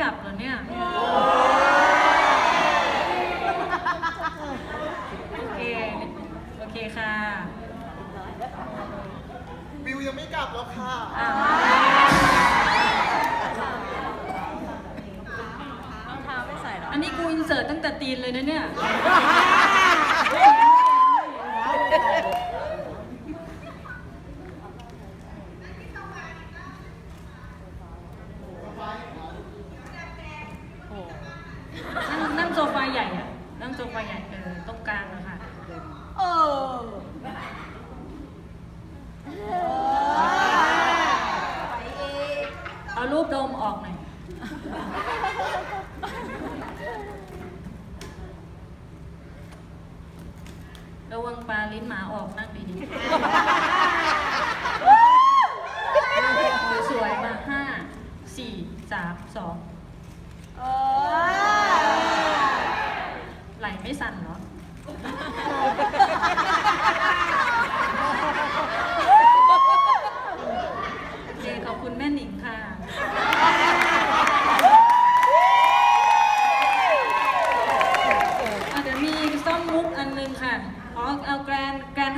กลับเหรอเนี่ย โอเค โอเคค่ะบิวยังไม่กลับแล้วค่ะ อะรองเท้าไม่ใส่หรอ อันนี้กูอินเสิร์ตตั้งแต่ตีนเลยนะเนี่ย โอ้ นั่งนั่งโซฟาใหญ่ อะนั่งโซฟาใหญ่เออตรงกลางอะค่ะเออเอารูปโดมออกหน่อยระวังปลาลิ้นหมาออกนั่งดีๆสวยๆมาห้าสี่สามสอง โอเคขอบคุณแม่หนิงค่ะ อาจจะมีซ่อมมุกอันนึงค่ะ อ๋อ เอาแกรนแกรน